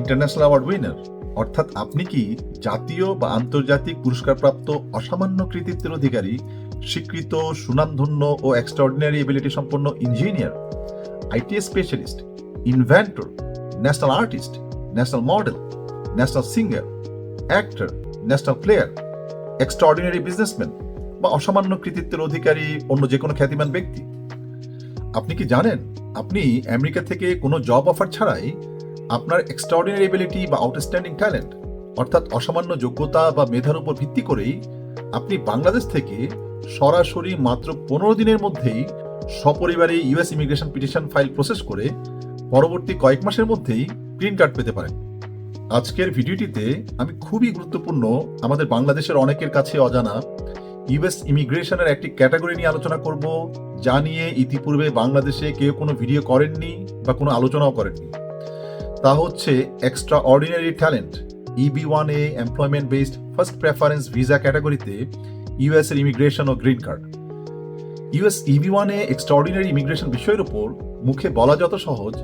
International award winner অর্থাৎ আপনি কি জাতীয় বা আন্তর্জাতিক পুরস্কারপ্রাপ্ত অসামান্য কৃতিত্বের অধিকারী, স্বীকৃত, সুনামধন্য ও এক্সট্রাঅর্ডিনারি এবিলিটি সম্পন্ন engineer ITS specialist inventor national artist national model national singer actor national player extraordinary businessman বা অসামান্য কৃতিত্বের অধিকারী অন্য যে কোনো খ্যাতিমান ব্যক্তি? আপনি কি জানেন, আপনি আমেরিকা থেকে কোনো জব অফার ছাড়াই আপনার এক্সট্রাঅর্ডিনারি এবিলিটি বা আউটস্ট্যান্ডিং ট্যালেন্ট অর্থাৎ অসামান্য যোগ্যতা বা মেধার উপর ভিত্তি করেই আপনি বাংলাদেশ থেকে সরাসরি মাত্র পনেরো দিনের মধ্যেই সপরিবারে US immigration petition file process করে পরবর্তী কয়েক মাসের মধ্যেই গ্রিন কার্ড পেতে পারেন। আজকের ভিডিওটিতে আমি খুবই গুরুত্বপূর্ণ আমাদের বাংলাদেশের অনেকের কাছে অজানা ইউএস ইমিগ্রেশনের একটি ক্যাটাগরি নিয়ে আলোচনা করব, যা নিয়ে ইতিপূর্বে বাংলাদেশে কেউ কোনো ভিডিও করেননি বা কোনো আলোচনাও করেননি। তা হচ্ছে extraordinary talent EB one A employment based first preference visa ক্যাটাগরিতে ইউএস এর immigration O green card US EB one A extraordinary immigration বিষয়ের উপর মুখে বলা যত সহজ,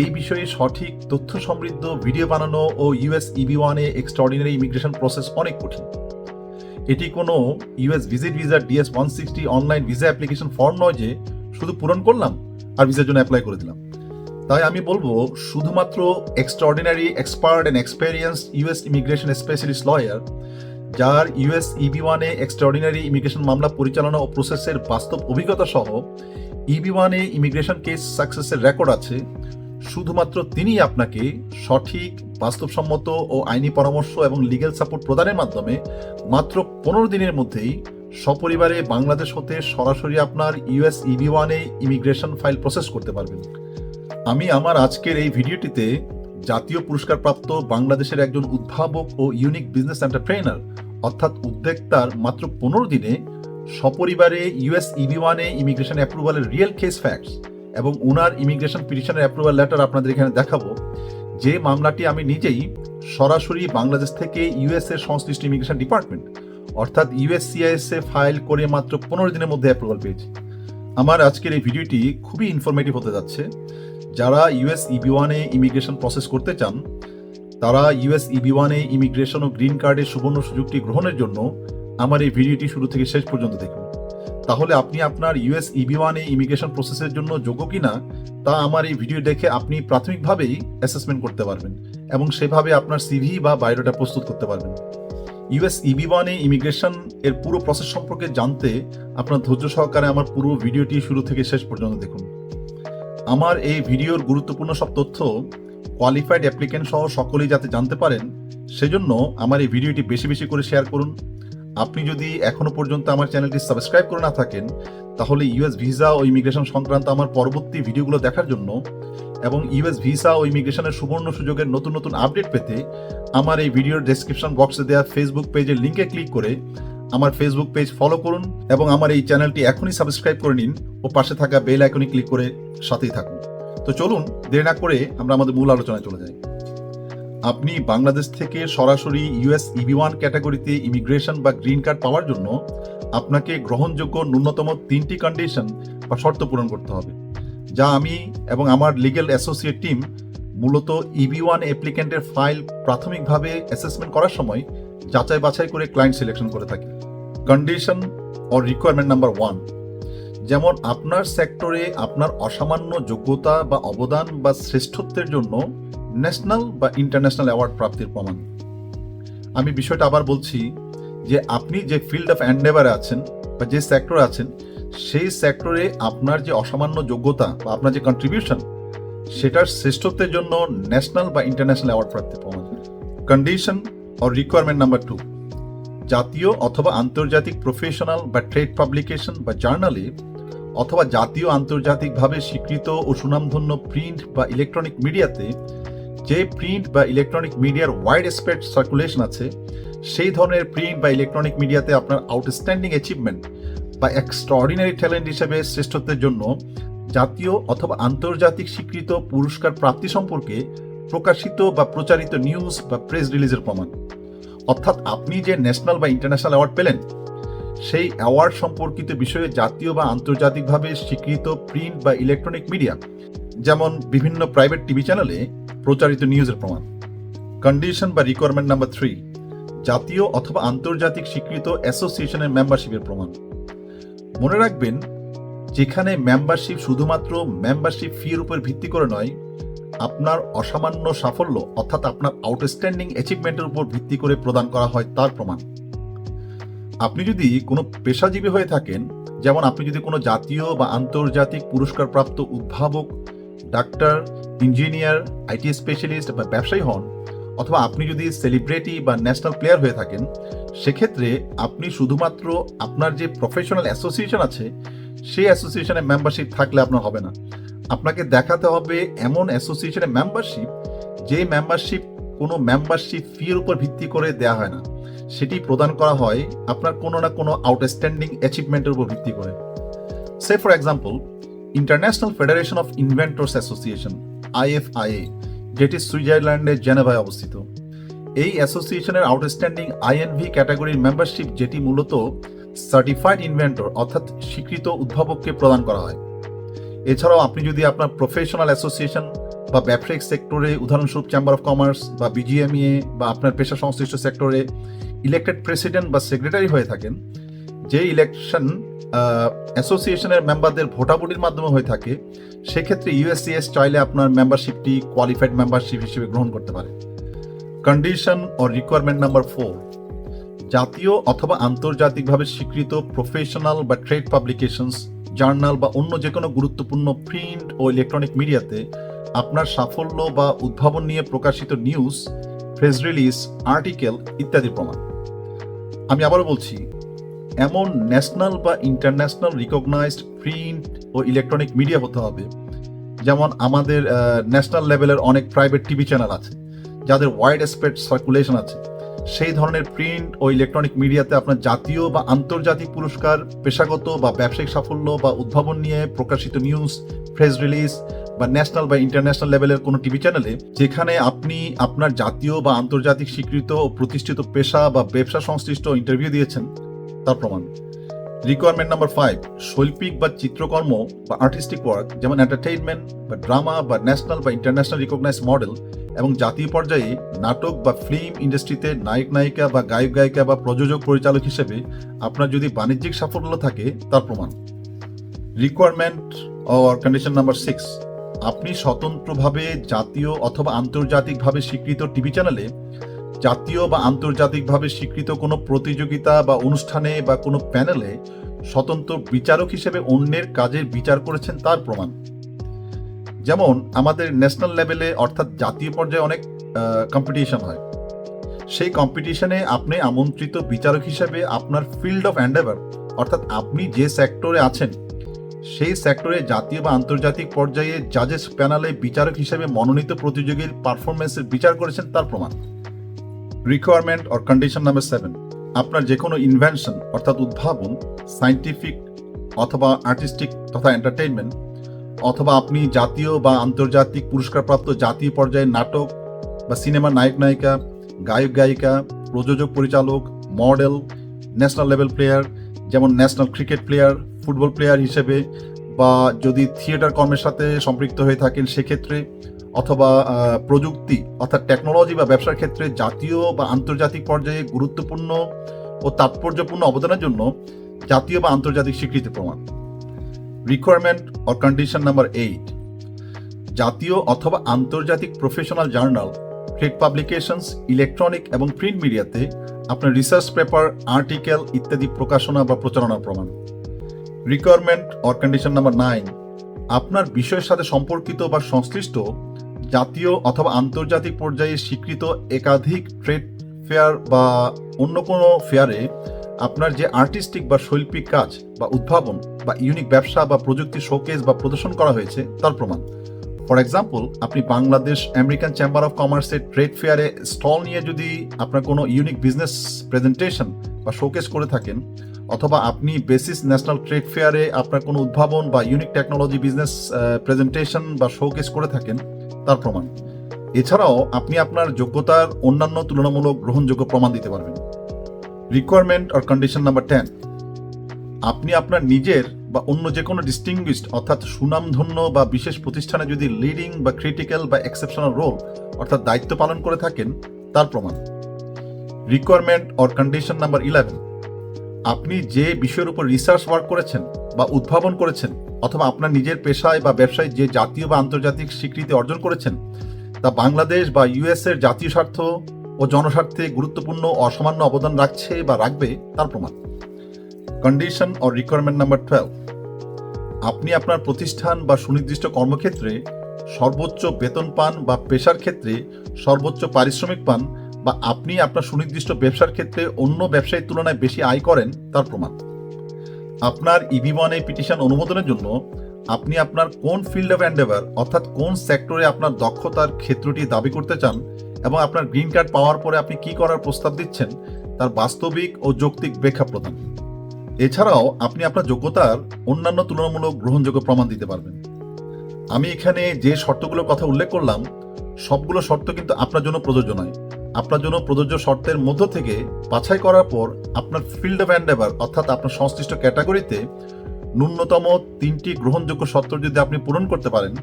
এই বিষয়ে সঠিক তথ্য সমৃদ্ধ ভিডিও বানানো ও US EB one A extraordinary immigration process অনেক কঠিন। এটি কোনো US visit visa DS one sixty online visa application form নয় যে শুধু পূরণ করলাম আর ভিসার জন্য অ্যাপ্লাই করে দিলাম। তাই আমি বলব, শুধুমাত্র extraordinary expert and experience US immigration specialist lawyer যার ইউএস ইবি ওয়ানে এক্সট্রাঅর্ডিনারি ইমিগ্রেশন মামলা পরিচালনা ও প্রসেসের বাস্তব অভিজ্ঞতা সহ ইবি ওয়ানে ইমিগ্রেশন কেস সাকসেসের রেকর্ড আছে, শুধুমাত্র তিনিই আপনাকে সঠিক, বাস্তবসম্মত ও আইনি পরামর্শ এবং লিগ্যাল সাপোর্ট প্রদানের মাধ্যমে মাত্র পনেরো দিনের মধ্যেই সপরিবারে বাংলাদেশ হতে সরাসরি আপনার ইউএস ইবি ওয়ানে ইমিগ্রেশন ফাইল প্রসেস করতে পারবেন। আমি আমার আজকের এই ভিডিওটিতে জাতীয় পুরস্কারপ্রাপ্ত বাংলাদেশের একজন উদ্ভাবক ও ইউনিক বিজনেস এন্টারপ্রেনার অর্থাৎ উদ্যোক্তার মাত্র পনেরো দিনে সপরিবারে ইউএস ইবি ওয়ানে ইমিগ্রেশন অ্যাপ্রুভালের রিয়েল কেস ফ্যাক্টস এবং ওনার ইমিগ্রেশন পিটিশনের অ্যাপ্রুভাল লেটার আপনাদের এখানে দেখাবো। যে মামলাটি আমি নিজেই সরাসরি বাংলাদেশ থেকে ইউএস এর সংশ্লিষ্ট ইমিগ্রেশন ডিপার্টমেন্ট অর্থাৎ ইউএসসিআইএস এ ফাইল করে মাত্র পনেরো দিনের মধ্যে অ্যাপ্রুভাল পেয়েছি। আমার আজকের এই ভিডিওটি খুবই ইনফরমেটিভ হতে যাচ্ছে। যারা ইউএস ইবি ওয়ানে ইমিগ্রেশন প্রসেস করতে চান, তারা ইউএস ইবি ওয়ানে ইমিগ্রেশন ও গ্রিন কার্ডের সুবর্ণ সুযোগটি গ্রহণের জন্য আমার এই ভিডিওটি শুরু থেকে শেষ পর্যন্ত দেখুন। তাহলে আপনি আপনার ইউএস ইবি ওয়ানে ইমিগ্রেশন প্রসেসের জন্য যোগ্য কিনা, তা আমার এই ভিডিও দেখে আপনি প্রাথমিকভাবেই অ্যাসেসমেন্ট করতে পারবেন এবং সেভাবে আপনার সিভি বা বায়োডাটা প্রস্তুত করতে পারবেন। ইউএস ইবি ওয়ানে ইমিগ্রেশন এর পুরো প্রসেস সম্পর্কে জানতে আপনার ধৈর্য সহকারে আমার পুরো ভিডিওটি শুরু থেকে শেষ পর্যন্ত দেখুন। আমার এই ভিডিওর গুরুত্বপূর্ণ সব তথ্য কোয়ালিফাইড অ্যাপ্লিকেন্ট সহ সকলেই যাতে জানতে পারেন, সেজন্য আমার এই ভিডিওটি বেশি বেশি করে শেয়ার করুন। আপনি যদি এখনও পর্যন্ত আমার চ্যানেলটি সাবস্ক্রাইব করে না থাকেন, তাহলে ইউএস ভিসা ও ইমিগ্রেশন সংক্রান্ত আমার পরবর্তী ভিডিওগুলো দেখার জন্য এবং ইউএস ভিসা ও ইমিগ্রেশনের সুবর্ণ সুযোগের নতুন নতুন আপডেট পেতে আমার এই ভিডিওর ডেসক্রিপশন বক্সে দেওয়া ফেসবুক পেজের লিঙ্কে ক্লিক করে আমার ফেসবুক পেজ ফলো করুন এবং আমার এই চ্যানেলটি এখনই সাবস্ক্রাইব করে নিন ও পাশে থাকা বেল আইকনে ক্লিক করে সাথেই থাকুন। তো চলুন, দেরি না করে আমরা আমাদের মূল আলোচনায় চলে যাই। আপনি বাংলাদেশ থেকে সরাসরি ইউএস ইবি ওয়ান ক্যাটাগরিতে ইমিগ্রেশন বা গ্রিন কার্ড পাওয়ার জন্য আপনাকে গ্রহণযোগ্য ন্যূনতম তিনটি কন্ডিশন বা শর্ত পূরণ করতে হবে, যা আমি এবং আমার লিগেল অ্যাসোসিয়েট টিম মূলত ইবি ওয়ান অ্যাপ্লিকেন্টের ফাইল প্রাথমিকভাবে অ্যাসেসমেন্ট করার সময় যাচাই বাছাই করে ক্লায়েন্ট সিলেকশন করে থাকি। Condition or requirement number one যেমন আপনার সেক্টরে আপনার অসামান্য যোগ্যতা বা অবদান বা শ্রেষ্ঠত্বের জন্য ন্যাশনাল বা ইন্টারন্যাশনাল অ্যাওয়ার্ড প্রাপ্তির প্রমাণ। আমি বিষয়টা আবার বলছি যে আপনি যে ফিল্ড অফ অ্যান্ডেভারে আছেন বা যে সেক্টরে আছেন, সেই সেক্টরে আপনার যে অসামান্য যোগ্যতা বা আপনার যে কন্ট্রিবিউশন সেটার শ্রেষ্ঠত্বের জন্য ন্যাশনাল বা ইন্টারন্যাশনাল অ্যাওয়ার্ড প্রাপ্তির প্রমাণ। Condition or requirement number two জাতীয় অথবা আন্তর্জাতিক প্রফেশনাল বা ট্রেড পাবলিকেশন বা জার্নালে অথবা জাতীয় আন্তর্জাতিকভাবে স্বীকৃত ও সুনামধন্য প্রিন্ট বা ইলেকট্রনিক মিডিয়াতে যে প্রিন্ট বা ইলেকট্রনিক মিডিয়ার ওয়াইড স্প্রেড সার্কুলেশন আছে, সেই ধরনের প্রিন্ট বা ইলেকট্রনিক মিডিয়াতে আপনার আউটস্ট্যান্ডিং অ্যাচিভমেন্ট বা এক্সট্রাঅর্ডিনারি ট্যালেন্ট হিসেবে শ্রেষ্ঠত্বের জন্য জাতীয় অথবা আন্তর্জাতিক স্বীকৃত পুরস্কার প্রাপ্তি সম্পর্কে প্রকাশিত বা প্রচারিত নিউজ বা প্রেস রিলিজের প্রমাণ। অর্থাৎ আপনি যে ন্যাশনাল বা ইন্টারন্যাশনাল অ্যাওয়ার্ড পেলেন, সেই অ্যাওয়ার্ড সম্পর্কিত বিষয়ে জাতীয় বা আন্তর্জাতিকভাবে স্বীকৃত প্রিন্ট বা ইলেকট্রনিক মিডিয়া যেমন বিভিন্ন প্রাইভেট টিভি চ্যানেলে প্রচারিত নিউজের প্রমাণ। কন্ডিশন বা রিকোয়ারমেন্ট নাম্বার থ্রি জাতীয় অথবা আন্তর্জাতিক স্বীকৃত অ্যাসোসিয়েশনের মেম্বারশিপের প্রমাণ। মনে রাখবেন, যেখানে মেম্বারশিপ শুধুমাত্র মেম্বারশিপ ফির উপর ভিত্তি করে নয় আপনার অসামান্য সাফল্য অর্থাৎ আপনার আউটস্ট্যান্ডিং অ্যাচিভমেন্টের উপর ভিত্তি করে প্রদান করা হয় তার প্রমাণ। আপনি যদি কোনো পেশাজীবী হয়ে থাকেন, যেমন আপনি যদি কোনো জাতীয় বা আন্তর্জাতিক পুরস্কারপ্রাপ্ত উদ্ভাবক, ডাক্তার, ইঞ্জিনিয়ার, আইটি স্পেশালিস্ট বা ব্যবসায়ী হন, অথবা আপনি যদি সেলিব্রিটি বা ন্যাশনাল প্লেয়ার হয়ে থাকেন, সেক্ষেত্রে আপনি শুধুমাত্র আপনার যে প্রফেশনাল অ্যাসোসিয়েশন আছে, সেই অ্যাসোসিয়েশনের মেম্বারশিপ থাকলে আপনার হবে না। আপনাকে দেখাতে হবে এমন অ্যাসোসিয়েশনের মেম্বারশিপ যে মেম্বারশিপ কোনো মেম্বারশিপ ফির উপর ভিত্তি করে দেওয়া হয় না। সেটি প্রদান করা হয় আপনার কোনো না কোনো আউটস্ট্যান্ডিং অ্যাচিভমেন্টের উপর ভিত্তি করে। Say for example International Federation of Inventors Association IFIA যেটি সুইজারল্যান্ডের জেনেভায় অবস্থিত। এই অ্যাসোসিয়েশনের আউটস্ট্যান্ডিং আইএনভি ক্যাটাগরির মেম্বারশিপ যেটি মূলত সার্টিফাইড ইনভেন্টর অর্থাৎ স্বীকৃত উদ্ভাবককে প্রদান করা হয়। এছাড়াও আপনি যদি আপনার প্রফেশনাল অ্যাসোসিয়েশন বা ব্যবসায়িক সেক্টরে উদাহরণস্বরূপ চেম্বার অফ কমার্স বা বিজিএমইএ বা আপনার পেশা সংশ্লিষ্ট সেক্টরে ইলেক্টেড প্রেসিডেন্ট বা সেক্রেটারি হয়ে থাকেন, যে ইলেকশন অ্যাসোসিয়েশনের মেম্বারদের ভোটাভুটির মাধ্যমে হয়ে থাকে, সেক্ষেত্রে ইউএসসিএস চাইলে আপনার মেম্বারশিপটি কোয়ালিফাইড মেম্বারশিপ হিসেবে গ্রহণ করতে পারে। কন্ডিশন ও রিকোয়ারমেন্ট নাম্বার ফোর জাতীয় অথবা আন্তর্জাতিকভাবে স্বীকৃত প্রফেশনাল বা ট্রেড পাবলিকেশনস জার্নাল বা অন্য যে কোনো গুরুত্বপূর্ণ প্রিন্ট ও ইলেকট্রনিক মিডিয়াতে আপনার সাফল্য বা উদ্ভাবন নিয়ে প্রকাশিত নিউজ, প্রেস রিলিজ, আর্টিকেল ইত্যাদির প্রমাণ। আমি আবারও বলছি, এমন ন্যাশনাল বা ইন্টারন্যাশনাল রিকগনাইজড প্রিন্ট ও ইলেকট্রনিক মিডিয়া হতে হবে, যেমন আমাদের ন্যাশনাল লেভেলের অনেক প্রাইভেট টিভি চ্যানেল আছে, যাদের ওয়াইড স্প্রেড সার্কুলেশন আছে। সেই ধরনের প্রিন্ট ও ইলেকট্রনিক মিডিয়াতে আপনার জাতীয় বা আন্তর্জাতিক পুরস্কার, পেশাগত বা ব্যবসায়িক সাফল্য বা উদ্ভাবন নিয়ে প্রকাশিত নিউজ প্রেস রিলিজ বা ন্যাশনাল বা ইন্টারন্যাশনাল লেভেলের কোনো টিভি চ্যানেলে যেখানে আপনি আপনার জাতীয় বা আন্তর্জাতিক স্বীকৃত ও প্রতিষ্ঠিত পেশা বা ব্যবসা সংশ্লিষ্ট ইন্টারভিউ দিয়েছেন। তার প্রমাণ। রিকোয়ারমেন্ট নাম্বার ফাইভ শৈল্পিক বা চিত্রকর্ম বা আর্টিস্টিক ওয়ার্ক যেমন এন্টারটেইনমেন্ট বা ড্রামা বা ন্যাশনাল বা ইন্টারন্যাশনাল রিকগনাইজ মডেল এবং জাতীয় পর্যায়ে নাটক বা ফিল্ম ইন্ডাস্ট্রিতে নায়ক, নায়িকা বা গায়ক, গায়িকা বা প্রযোজক, পরিচালক হিসেবে আপনার যদি বাণিজ্যিক সাফল্য থাকে, তার প্রমাণ। Requirement or condition number six আপনি স্বতন্ত্রভাবে জাতীয় অথবা আন্তর্জাতিকভাবে স্বীকৃত টিভি চ্যানেলে জাতীয় বা আন্তর্জাতিকভাবে স্বীকৃত কোনো প্রতিযোগিতা বা অনুষ্ঠানে বা কোনো প্যানেলে স্বতন্ত্র বিচারক হিসেবে অন্যের কাজের বিচার করেছেন, তার প্রমাণ। যেমন আমাদের ন্যাশনাল লেভেলে অর্থাৎ জাতীয় পর্যায়ে অনেক কম্পিটিশন হয়। সেই কম্পিটিশনে আপনি আমন্ত্রিত বিচারক হিসেবে আপনার ফিল্ড অফ অ্যান্ডেভার অর্থাৎ আপনি যে সেক্টরে আছেন, সেই সেক্টরে জাতীয় বা আন্তর্জাতিক পর্যায়ে জাজেস প্যানেলে বিচারক হিসেবে মনোনীত প্রতিযোগীর পারফরমেন্সের বিচার করেছেন তার প্রমাণ। Requirement or condition number seven আপনার যে কোনো ইনভেনশন অর্থাৎ উদ্ভাবন সাইন্টিফিক অথবা আর্টিস্টিক তথা এন্টারটেইনমেন্ট অথবা আপনি জাতীয় বা আন্তর্জাতিক পুরস্কারপ্রাপ্ত জাতীয় পর্যায়ের নাটক বা সিনেমার নায়ক নায়িকা, গায়ক গায়িকা, প্রযোজক পরিচালক, মডেল, ন্যাশনাল লেভেল প্লেয়ার, যেমন national cricket player, football player হিসেবে বা যদি থিয়েটার কর্মের সাথে সম্পৃক্ত হয়ে থাকেন সেক্ষেত্রে অথবা প্রযুক্তি অর্থাৎ টেকনোলজি বা ব্যবসার ক্ষেত্রে জাতীয় বা আন্তর্জাতিক পর্যায়ে গুরুত্বপূর্ণ ও তাৎপর্যপূর্ণ অবদানের জন্য জাতীয় বা আন্তর্জাতিক স্বীকৃতি প্রমাণ। Requirement or condition number eight জাতীয় অথবা আন্তর্জাতিক professional journal trade publications electronic এবং প্রিন্ট মিডিয়াতে আপনার রিসার্চ পেপার আর্টিকেল ইত্যাদি প্রকাশনা বা প্রচারণার প্রমাণ। Requirement or condition number nine আপনার বিষয়ের সাথে সম্পর্কিত বা সংশ্লিষ্ট জাতীয় অথবা আন্তর্জাতিক পর্যায়ে স্বীকৃত একাধিক ট্রেড ফেয়ার বা অন্য কোনো ফেয়ারে আপনার যে আর্টিস্টিক বা শৈল্পিক কাজ বা উদ্ভাবন বা ইউনিক ব্যবসা বা প্রযুক্তি শোকেস বা প্রদর্শন করা হয়েছে, তার প্রমাণ। ফর এক্সাম্পল আপনি বাংলাদেশ আমেরিকান চেম্বার অফ কমার্সের ট্রেড ফেয়ারে স্টল নিয়ে যদি আপনার কোনো ইউনিক বিজনেস প্রেজেন্টেশন বা শোকেস করে থাকেন, অথবা আপনি বেসিস ন্যাশনাল ট্রেড ফেয়ারে আপনার কোনো উদ্ভাবন বা ইউনিক টেকনোলজি বিজনেস প্রেজেন্টেশন বা শোকেস করে থাকেন, তার প্রমাণ। এছাড়াও আপনি আপনার যোগ্যতার অন্যান্য তুলনামূলক গ্রহণযোগ্য প্রমাণ দিতে পারবেন। Requirement or condition number ten আপনি আপনার নিজের বা অন্য যে কোনো ডিস্টিংগুইশড অর্থাৎ সুনামধন্য বা বিশেষ প্রতিষ্ঠানে যদি লিডিং বা ক্রিটিক্যাল বা এক্সেপশনাল রোল অর্থাৎ দায়িত্ব পালন করে থাকেন, তার প্রমাণ। Requirement or condition number eleven আপনি যে বিষয়ের উপর রিসার্চ ওয়ার্ক করেছেন বা উদ্ভাবন করেছেন, অথবা আপনার নিজের পেশায় বা ব্যবসায় যে জাতীয় বা আন্তর্জাতিক স্বীকৃতি অর্জন করেছেন, তা বাংলাদেশ বা ইউএস এর জাতীয় স্বার্থ ও জনস্বার্থে গুরুত্বপূর্ণ অসামান্য অবদান রাখছে বা রাখবে, তার প্রমাণ। Condition or requirement number twelve আপনি আপনার প্রতিষ্ঠান বা সুনির্দিষ্ট কর্মক্ষেত্রে সর্বোচ্চ বেতন পান বা পেশার ক্ষেত্রে সর্বোচ্চ পারিশ্রমিক পান বা আপনি আপনার সুনির্দিষ্ট ব্যবসার ক্ষেত্রে অন্য ব্যবসায়ীর তুলনায় বেশি আয় করেন, তার প্রমাণ। আপনার ইভি ওয়ান এই পিটিশন অনুমোদনের জন্য আপনি আপনার কোন ফিল্ড অফ অ্যান্ডেভার অর্থাৎ কোন সেক্টরে আপনার দক্ষতার ক্ষেত্রটি দাবি করতে চান এবং আপনার গ্রিন কার্ড পাওয়ার পরে আপনি কি করার প্রস্তাব দিচ্ছেন, তার বাস্তবিক ও যৌক্তিক ব্যাখ্যা প্রদান। এছাড়াও আপনি আপনার যোগ্যতার অন্যান্য তুলনামূলক গ্রহণযোগ্য প্রমাণ দিতে পারবেন। আমি এখানে যে শর্তগুলোর কথা উল্লেখ করলাম, সবগুলো শর্ত কিন্তু আপনার জন্য প্রযোজ্য নয়। আপনার জন্য প্রযোজ্য শর্তের মধ্য থেকে বাছাই করার পর আপনার ফিল্ড অফ অ্যান্ডেভার অর্থাৎ আপনার সংশ্লিষ্ট ক্যাটাগরিতে ন্যূনতম তিনটি গ্রহণযোগ্য শর্ত যদি আপনি পূরণ করতে পারেন,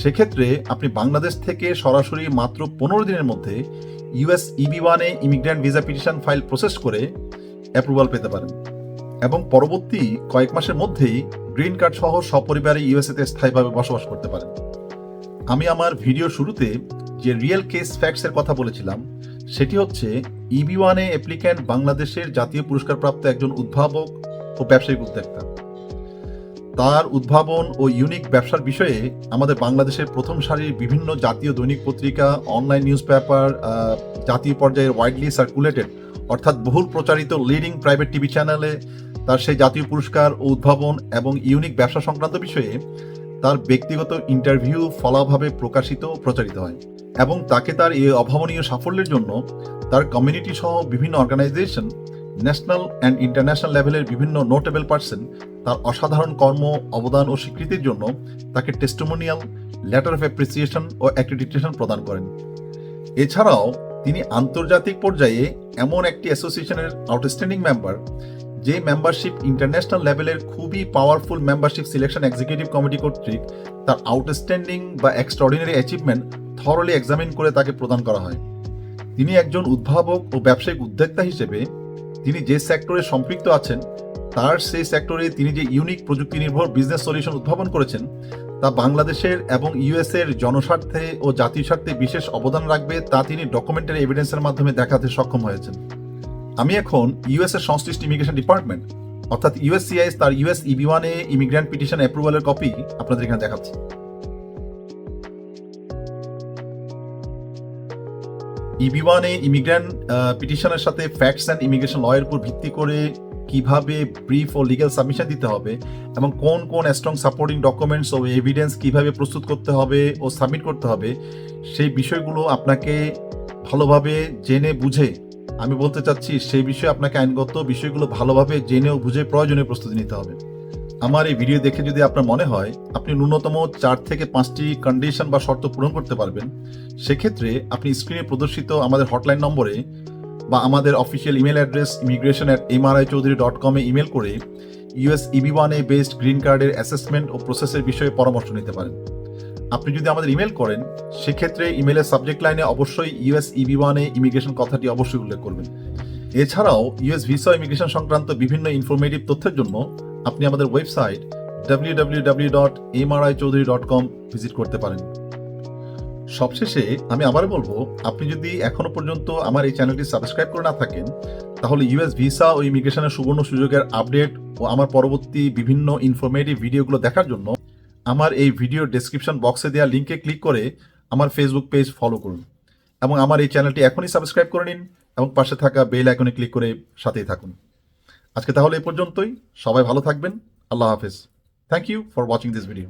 সেক্ষেত্রে আপনি বাংলাদেশ থেকে সরাসরি মাত্র পনেরো দিনের মধ্যে ইউএস ইবি ওয়ানে immigrant visa petition file process করে অ্যাপ্রুভাল পেতে পারেন। এবং পরবর্তী কয়েক মাসের মধ্যেই গ্রিন কার্ড সহ সপরিবারে ইউএসএতে স্থায়ীভাবে বসবাস করতে পারেন। আমি আমার ভিডিও শুরুতে যে রিয়েল কেস ফ্যাক্টসের কথা বলেছিলাম, সেটি হচ্ছে ইবি ওয়ানে অ্যাপ্লিক্যান্ট বাংলাদেশের জাতীয় পুরস্কারপ্রাপ্ত একজন উদ্ভাবক ও ব্যবসায়িক উদ্যোক্তা। তার উদ্ভাবন ও ইউনিক ব্যবসার বিষয়ে আমাদের বাংলাদেশের প্রথম সারির বিভিন্ন জাতীয় দৈনিক পত্রিকা, অনলাইন নিউজ পেপার জাতীয় পর্যায়ের ওয়াইডলি সার্কুলেটেড অর্থাৎ বহুল প্রচারিত লিডিং প্রাইভেট টিভি চ্যানেলে তার সেই জাতীয় পুরস্কার ও উদ্ভাবন এবং ইউনিক ব্যবসা সংক্রান্ত বিষয়ে তার ব্যক্তিগত ইন্টারভিউ ফলাভাবে প্রকাশিত ও প্রচারিত হয় এবং তাকে তার এই অভাবনীয় সাফল্যের জন্য তার কমিউনিটি সহ বিভিন্ন অর্গানাইজেশন ন্যাশনাল অ্যান্ড ইন্টারন্যাশনাল লেভেলের বিভিন্ন নোটেবল পার্সন তার অসাধারণ কর্ম, অবদান ও স্বীকৃতির জন্য তাকে টেস্টোমোনিয়াল লেটার অফ অ্যাপ্রিসিয়েশন ও অ্যাক্রিডিটেশন প্রদান করেন। এছাড়াও তিনি আন্তর্জাতিক পর্যায়ে এমন একটি অ্যাসোসিয়েশনের আউটস্ট্যান্ডিং মেম্বার যে মেম্বারশিপ ইন্টারন্যাশনাল লেভেলের খুবই powerful membership selection executive committee কর্তৃক তার আউটস্ট্যান্ডিং বা এক্সট্রাঅর্ডিনারি অ্যাচিভমেন্ট থরলি এক্সামিন করে তাকে প্রদান করা হয়। তিনি একজন উদ্ভাবক ও ব্যবসায়িক উদ্যোক্তা হিসেবে তিনি যে সেক্টরে সম্পৃক্ত আছেন, তার সেই সেক্টরে তিনি যে ইউনিক প্রযুক্তি নির্ভর বিজনেস সলিউশন উদ্ভাবন করেছেন, তা বাংলাদেশের এবং ইউএস এর জনস্বার্থে ও জাতীয় স্বার্থে বিশেষ অবদান রাখবে তা তিনি ডকুমেন্টারি এভিডেন্সের মাধ্যমে দেখাতে সক্ষম হয়েছেন। আমি এখন ইউএস এর সংশ্লিষ্ট ইমিগ্রেশন ডিপার্টমেন্ট অর্থাৎ ইউএসসিআইএস তার ইউএস ইবি ওয়ানে ইমিগ্রেন্ট পিটিশন অ্যাপ্রুভালের কপি আপনাদের এখানে দেখাচ্ছি। ইবি ওয়ানে ইমিগ্রেন্ট পিটিশনের সাথে ফ্যাক্টস অ্যান্ড ইমিগ্রেশন লয়ের উপর ভিত্তি করে কীভাবে ব্রিফ ও লিগ্যাল সাবমিশন দিতে হবে এবং কোন কোন স্ট্রং সাপোর্টিং ডকুমেন্টস ও এভিডেন্স কীভাবে প্রস্তুত করতে হবে ও সাবমিট করতে হবে, সেই বিষয়গুলো আপনাকে ভালোভাবে জেনে বুঝে আমি বলতে চাচ্ছি, সেই বিষয়ে আপনাকে আইনগত বিষয়গুলো ভালোভাবে জেনে ও বুঝে প্রয়োজনীয় প্রস্তুতি নিতে হবে। আমার এই ভিডিও দেখে যদি আপনার মনে হয়, আপনি ন্যূনতম চার থেকে পাঁচটি কন্ডিশন বা শর্ত পূরণ করতে পারবেন। সেক্ষেত্রে আপনি স্ক্রিনে প্রদর্শিত আমাদের হটলাইন নম্বরে বা আমাদের official email address immigration at M R I Chowdhury dot কমে ইমেল করে ইউএস ইবি ওয়ানে বেসড গ্রিন কার্ডের অ্যাসেসমেন্ট ও প্রসেসের বিষয়ে পরামর্শ নিতে পারেন। আপনি যদি আমাদের ইমেল করেন, সেক্ষেত্রে ইমেলের সাবজেক্ট লাইনে অবশ্যই ইউএস ইবি ওয়ানে ইমিগ্রেশন কথাটি অবশ্যই উল্লেখ করবেন। এছাড়াও ইউএস ভিসা ইমিগ্রেশন সংক্রান্ত বিভিন্ন ইনফরমেটিভ তথ্যের জন্য আপনি আমাদের website W dot Chowdhury dot com visit করতে পারেন। সবশেষে আমি আবার বলব, আপনি যদি এখনও পর্যন্ত আমার এই চ্যানেলটি সাবস্ক্রাইব করে না থাকেন, তাহলে ইউএস ভিসা ও ইমিগ্রেশনের সুবর্ণ সুযোগের আপডেট ও আমার পরবর্তী বিভিন্ন ইনফরমেটিভ ভিডিওগুলো দেখার জন্য আমার এই ভিডিও ডেসক্রিপশন বক্সে দেওয়া লিঙ্কে ক্লিক করে আমার ফেসবুক পেজ ফলো করুন এবং আমার এই চ্যানেলটি এখনই সাবস্ক্রাইব করে নিন এবং পাশে থাকা বেল আইকনে ক্লিক করে সাথেই থাকুন। আজকে তাহলে এই পর্যন্তই। সবাই ভালো থাকবেন। আল্লাহ হাফেজ। Thank you for watching this video